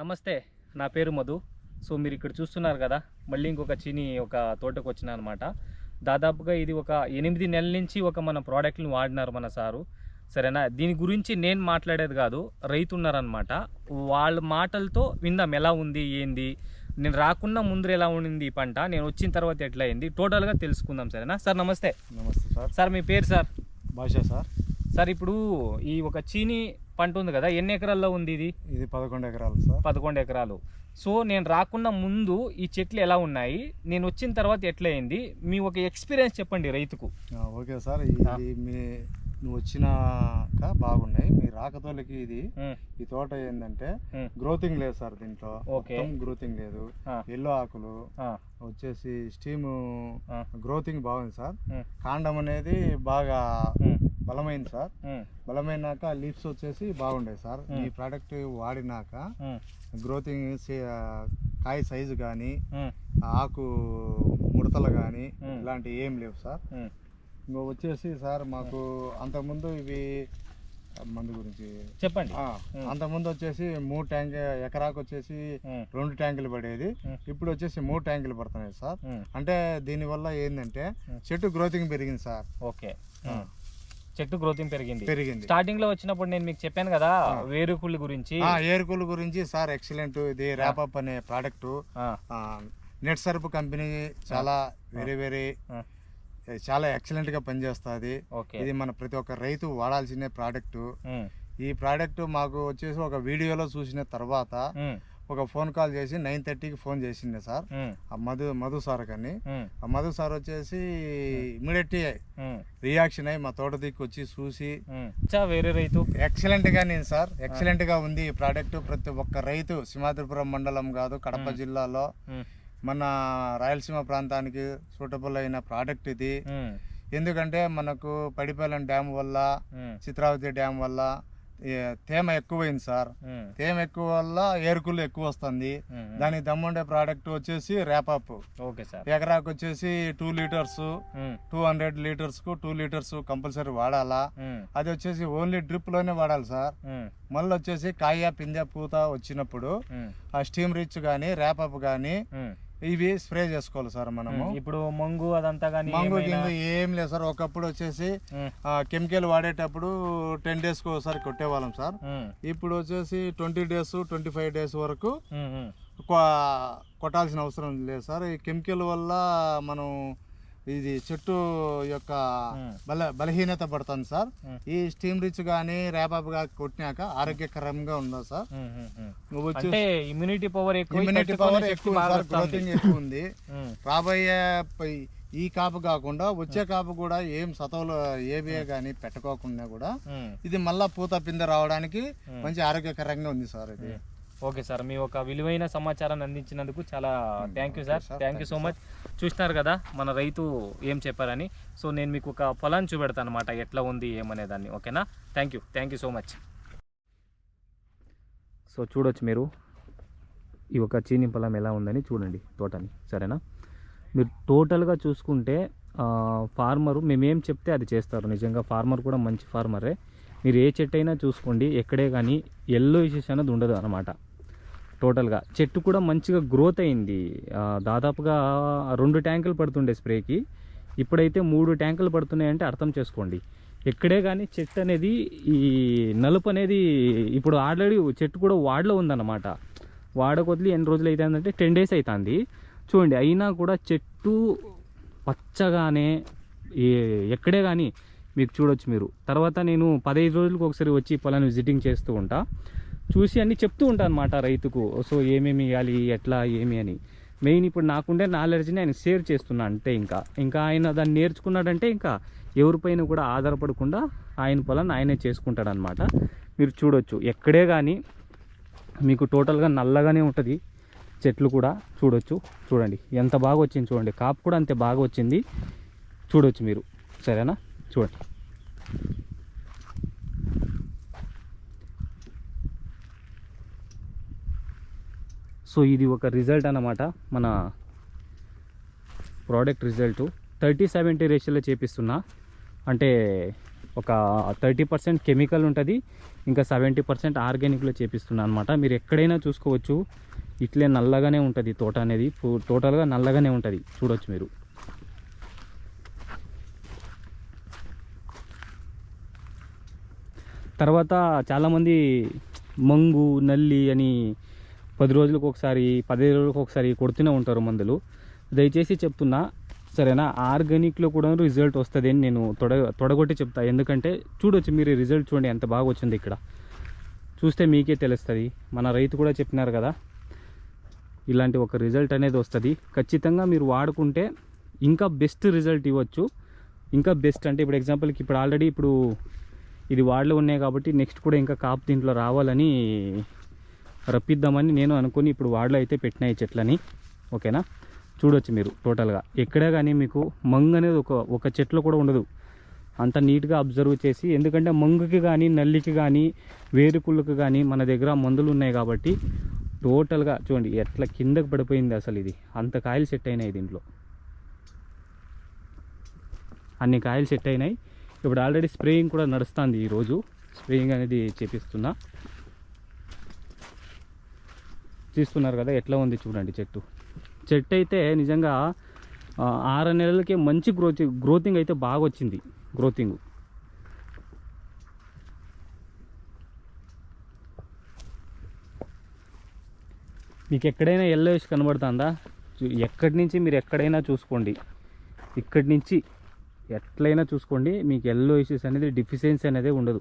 నమస్తే నా పేరు మధు. సో మీరు ఇక్కడ చూస్తున్నారు కదా మళ్ళీ ఇంకొక చీని ఒక తోటకు వచ్చిన అనమాట. దాదాపుగా ఇది ఒక ఎనిమిది నెలల నుంచి ఒక మన ప్రోడక్ట్ని వాడినారు మన సారు. సరేనా? దీని గురించి నేను మాట్లాడేది కాదు రైతు ఉన్నారనమాట. వాళ్ళ మాటలతో విందాం ఎలా ఉంది ఏంది? నేను రాకుండా ముందు ఎలా ఉండింది ఈ పంట? నేను వచ్చిన తర్వాత ఎట్లా అయింది? టోటల్గా తెలుసుకుందాం సరేనా? సార్ నమస్తే. నమస్తే సార్. సార్ మీ పేరు సార్? భాష సార్. సార్ ఇప్పుడు ఈ ఒక చీని పంట ఉంది కదా ఎన్ని ఎకరాల్లో ఉంది ఇది? ఇది పదకొండు ఎకరాలు సార్. పదకొండు ఎకరాలు. సో నేను రాకుండా ముందు ఈ చెట్లు ఎలా ఉన్నాయి? నేను వచ్చిన తర్వాత ఎట్లా అయింది? మీ ఒక ఎక్స్పీరియన్స్ చెప్పండి రైతుకు. ఓకే సార్ ఇది మీ నువ్వు వచ్చినాక బాగున్నాయి. మీ రాకతోలికి ఇది ఈ తోట ఏంటంటే గ్రోతింగ్ లేదు సార్ దీంట్లో. ఓకే. గ్రోతింగ్ లేదు. ఎల్లో ఆకులు వచ్చేసి స్టీమ్ గ్రోతింగ్ బాగుంది సార్. కాండం అనేది బాగా బలమైంది సార్. బలమైనాక లీవ్స్ వచ్చేసి బాగుండే సార్. ఈ ప్రోడక్ట్ వాడినాక గ్రోతింగ్ కాయ సైజు కానీ ఆకు ముడతలు కానీ. ఇలాంటివి ఏం లేవు సార్. ఇంకో వచ్చేసి సార్ మాకు అంతకుముందు ఇవి మందు గురించి. చెప్పండి. అంతకుముందు వచ్చేసి మూడు ట్యాంక్ ఎకరాకు వచ్చేసి రెండు ట్యాంకులు పడేది. ఇప్పుడు వచ్చేసి మూడు ట్యాంకులు పడుతున్నాయి సార్. అంటే దీనివల్ల ఏంటంటే. చెట్టు గ్రోతింగ్ పెరిగింది సార్. ఓకే. చెట్టు గ్రోతింగ్ పెరిగింది. పెరిగింది. స్టార్టింగ్లో వచ్చినప్పుడు నేను మీకు చెప్పాను కదా. వేరుకుళ్ళు గురించి. ఏరుకుల గురించి సార్ ఎక్సలెంట్ ఇది ర్యాపప్ అనే ప్రోడక్ట్ నెట్ సర్ప్ కంపెనీ చాలా వెరీ వెరీ. చాలా ఎక్సలెంట్గా పనిచేస్తుంది. ఇది మన ప్రతి ఒక్క రైతు వాడాల్సిన ప్రోడక్ట్ ఈ ప్రోడక్ట్ మాకు వచ్చేసి ఒక వీడియోలో చూసిన తర్వాత ఒక ఫోన్ కాల్ చేసి నైన్ థర్టీకి ఫోన్ చేసిండే సార్. ఆ మధు మధు సార్ కని ఆ మధు సార్ వచ్చేసి ఇమీడియట్ రియాక్షన్ అయ్యి మా తోట దిక్కు వచ్చి చూసి వేరే రైతు? ఎక్సలెంట్గా నేను సార్. ఎక్సలెంట్గా ఉంది ఈ ప్రోడక్ట్. ప్రతి ఒక్క రైతు సింహాద్రిపురం మండలం కాదు కడప జిల్లాలో మన రాయలసీమ ప్రాంతానికి సూటబుల్ అయిన ప్రోడక్ట్ ఇది. ఎందుకంటే మనకు పడిపాలెం డ్యామ్ వల్ల చిత్రావతి డ్యామ్ వల్ల తేమ ఎక్కువైంది సార్. తేమ ఎక్కువ వల్ల ఏరుకులు ఎక్కువ వస్తుంది. దానికి దమ్ముండే ప్రోడక్ట్ వచ్చేసి సార్. ఎకరాకు వచ్చేసి టూ లీటర్స్ టూ హండ్రెడ్ లీటర్స్కు టూ లీటర్స్ కంపల్సరీ వాడాలా. అది వచ్చేసి ఓన్లీ డ్రిప్లోనే వాడాలి సార్. మళ్ళీ వచ్చేసి కాయ పిందె పూత వచ్చినప్పుడు ఆ స్టీమ్ రిచ్ కానీ ర్యాపప్ కానీ. ఇవి స్ప్రే చేసుకోవాలి సార్ మనము. ఇప్పుడు మంగు అదంతా కానీ మంగు గింగు ఏం లేదు సార్. ఒకప్పుడు వచ్చేసి కెమికల్ వాడేటప్పుడు టెన్ డేస్కి ఒకసారి కొట్టేవాళ్ళం సార్. ఇప్పుడు వచ్చేసి twenty days twenty five days వరకు కొ- కొట్టాల్సిన అవసరం లేదు సార్. ఈ కెమికల్ వల్ల మనం ఇది చెట్టు యొక్క బల బలహీనత పడుతుంది సార్. ఈ స్టీమ్ రిచ్ కానీ ర్యాపప్గా కొట్టినాక ఆరోగ్యకరంగా ఉంది సార్? అంటే ఇమ్యూనిటీ పవర్ ఎక్కువ ఇమ్యూనిటీ పవర్ ఎక్కువ బాగా సార్ వస్తుంది. గ్రోతింగ్ ఎక్కువ ఉంది. రాబోయే ఈ కాపు కాకుండా వచ్చే కాపు కూడా ఏం సతవులు ఏబిఏ కానీ పెట్టుకోకుండా కూడా ఇది మళ్ళా పూత పిందె రావడానికి. మంచి ఆరోగ్యకరంగా ఉంది సార్ ఇది. ఓకే సార్ మీ ఒక విలువైన సమాచారాన్ని అందించినందుకు చాలా thank you sir. Thank you so much చూసినారు కదా మన రైతు ఏం చెప్పారని. సో నేను మీకు ఒక పొలాన్ని చూపెడతాను అనమాట ఎట్లా ఉంది ఏమనే దాన్ని. ఓకేనా? Thank you thank you so much so చూడొచ్చు మీరు. ఈ ఒక చీని పొలం ఎలా ఉందని చూడండి తోటని. సరేనా? మీరు టోటల్గా చూసుకుంటే ఫార్మరు మేమేం చెప్తే అది చేస్తారు. నిజంగా ఫార్మర్ కూడా మంచి ఫార్మరే. మీరు ఏ చెట్టు అయినా చూసుకోండి ఎక్కడే కానీ ఎల్లో ఇష్యూస్ అనేది ఉండదు అనమాట టోటల్గా. చెట్టు కూడా మంచిగా గ్రోత్ అయింది. దాదాపుగా రెండు ట్యాంకులు పడుతుండే స్ప్రేకి. ఇప్పుడైతే మూడు ట్యాంకులు పడుతున్నాయంటే అర్థం చేసుకోండి. ఎక్కడే కానీ చెట్టు అనేది ఈ నలుపు అనేది ఇప్పుడు ఆల్రెడీ చెట్టు కూడా వాడలో ఉందన్నమాట. వాడకొదిలి ఎన్ని రోజులు అవుతుందంటే టెన్ డేస్ అవుతుంది చూడండి అయినా కూడా చెట్టు పచ్చగానే ఏ- ఎక్కడే కానీ మీకు చూడొచ్చు మీరు. తర్వాత నేను పదహైదు రోజులకు ఒకసారి వచ్చి పొలాన్ని విజిటింగ్ చేస్తూ ఉంటా. చూసి అన్ని చెప్తూ ఉంటాను అనమాట రైతుకు. సో ఏమేమి ఇవ్వాలి ఎట్లా ఏమి అని. మెయిన్ ఇప్పుడు నాకుండే నాలెడ్జ్ని ఆయన షేర్ చేస్తున్నా అంటే ఇంకా. ఇంకా ఆయన దాన్ని నేర్చుకున్నాడంటే ఇంకా ఎవరిపైన కూడా ఆధారపడకుండా ఆయన పొలాన్ని ఆయనే చేసుకుంటాడనమాట మీరు చూడొచ్చు. ఎక్కడే కానీ మీకు టోటల్గా నల్లగానే ఉంటుంది. చెట్లు కూడా చూడొచ్చు. చూడండి ఎంత బాగా వచ్చింది చూడండి. కాపు కూడా అంతే బాగా వచ్చింది. చూడొచ్చు మీరు. సరేనా? చూడండి. సో ఇది ఒక రిజల్ట్ అన్నమాట. మన ప్రోడక్ట్ రిజల్ట్. థర్టీ సెవెంటీ రేషియోలో చేపిస్తున్నా. అంటే ఒక థర్టీ పర్సెంట్ కెమికల్ ఉంటుంది. ఇంకా సెవెంటీ పర్సెంట్ ఆర్గానిక్లో చేపిస్తున్నాను అనమాట మీరు ఎక్కడైనా చూసుకోవచ్చు. ఇట్లే నల్లగానే ఉంటుంది తోట అనేది. టోటల్గా నల్లగానే ఉంటుంది. చూడొచ్చు మీరు. తర్వాత చాలామంది మంగు నల్లి అని పది రోజులకు ఒకసారి పదిహేను రోజులకు ఒకసారి కొడుతూనే ఉంటారు మందులు. దయచేసి చెప్తున్నా సరేనా? ఆర్గానిక్లో కూడా రిజల్ట్ వస్తుంది అని నేను తొడ తొడగొట్టి చెప్తా. ఎందుకంటే చూడొచ్చు మీరు రిజల్ట్ చూడండి ఎంత బాగా వచ్చింది ఇక్కడ. చూస్తే మీకే తెలుస్తుంది. మన రైతు కూడా చెప్పినారు కదా ఇలాంటి ఒక రిజల్ట్ అనేది వస్తుంది. ఖచ్చితంగా మీరు వాడుకుంటే ఇంకా బెస్ట్ రిజల్ట్ ఇవ్వచ్చు. ఇంకా బెస్ట్ అంటే ఇప్పుడు ఎగ్జాంపుల్కి ఇప్పుడు ఆల్రెడీ ఇప్పుడు ఇది వాడలో ఉన్నాయి కాబట్టి నెక్స్ట్ కూడా ఇంకా కాపు దీంట్లో రావాలని రప్పిద్దామని నేను అనుకుని ఇప్పుడు వాడలో అయితే పెట్టినా ఈ చెట్లని. ఓకేనా? చూడొచ్చు మీరు టోటల్గా. ఎక్కడే కానీ మీకు మంగ్ అనేది ఒక ఒక చెట్లు కూడా ఉండదు. అంత నీట్గా అబ్జర్వ్ చేసి ఎందుకంటే మంగుకి కానీ నల్లికి కానీ వేరుకుళ్ళకి కానీ మన దగ్గర మందులు ఉన్నాయి కాబట్టి టోటల్గా చూడండి ఎట్లా కిందకి పడిపోయింది అసలు ఇది. అంత కాయలు సెట్ అయినాయి దీంట్లో. అన్ని కాయలు సెట్ అయినాయి. ఇప్పుడు ఆల్రెడీ స్ప్రేయింగ్ కూడా నడుస్తుంది ఈరోజు స్ప్రేయింగ్ అనేది చేపిస్తున్నా. చూస్తున్నారు కదా ఎట్లా ఉంది చూడండి చెట్టు. చెట్టు అయితే నిజంగా ఆరు నెలలకే మంచి గ్రోత్ గ్రోతింగ్ అయితే బాగా వచ్చింది. గ్రోతింగ్. మీకు ఎక్కడైనా ఎల్లోయిష్ కనబడుతుందా? చూ- ఎక్కడి నుంచి మీరు ఎక్కడైనా చూసుకోండి. ఇక్కడి నుంచి ఎట్లయినా చూసుకోండి మీకు ఎల్లో ఇష్యూస్ అనేది డిఫిషియన్సీ అనేది ఉండదు.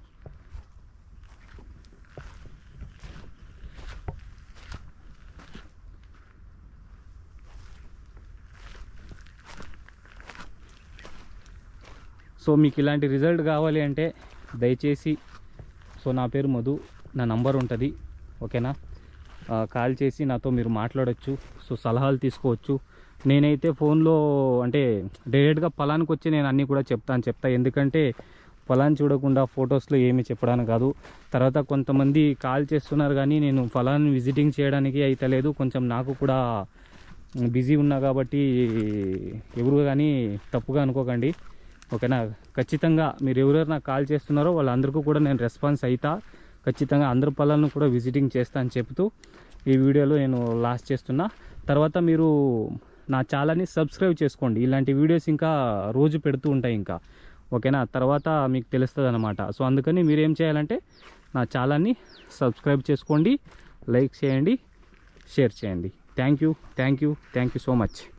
సో మీకు ఇలాంటి రిజల్ట్ కావాలి అంటే దయచేసి సో నా పేరు మధు నా నంబర్ ఉంటుంది ఓకేనా? కాల్ చేసి నాతో మీరు మాట్లాడొచ్చు సో సలహాలు తీసుకోవచ్చు. నేనైతే ఫోన్లో అంటే డైరెక్ట్గా పొలానికి వచ్చి నేను అన్నీ కూడా చెప్తాను చెప్తా. ఎందుకంటే పొలాన్ని చూడకుండా ఫొటోస్లో ఏమీ చెప్పడానికి కాదు. తర్వాత కొంతమంది కాల్ చేస్తున్నారు కానీ నేను పొలాన్ని విజిటింగ్ చేయడానికి అయితే లేదు. కొంచెం నాకు కూడా బిజీ ఉన్నా కాబట్టి ఎవరు కానీ తప్పుగా అనుకోకండి. ఓకేనా? ఖచ్చితంగా మీరు ఎవరెవరు నాకు కాల్ చేస్తున్నారో వాళ్ళందరికీ కూడా నేను రెస్పాన్స్ అవుతా ఖచ్చితంగా అందరి పొలాలను కూడా విజిటింగ్ చేస్తా అని చెప్తూ ఈ వీడియోలో నేను లాస్ట్ చేస్తున్నా. తర్వాత మీరు నా ఛానల్ని సబ్స్క్రైబ్ చేసుకోండి. ఇలాంటి వీడియోస్ ఇంకా రోజు పెడుతూ ఉంటాయి ఇంకా. ఓకేనా? తర్వాత మీకు తెలుస్తుంది అనమాట సో అందుకని మీరు ఏం చేయాలంటే నా ఛానల్ని సబ్స్క్రైబ్ చేసుకోండి లైక్ చేయండి షేర్ చేయండి. Thank you thank you thank you so much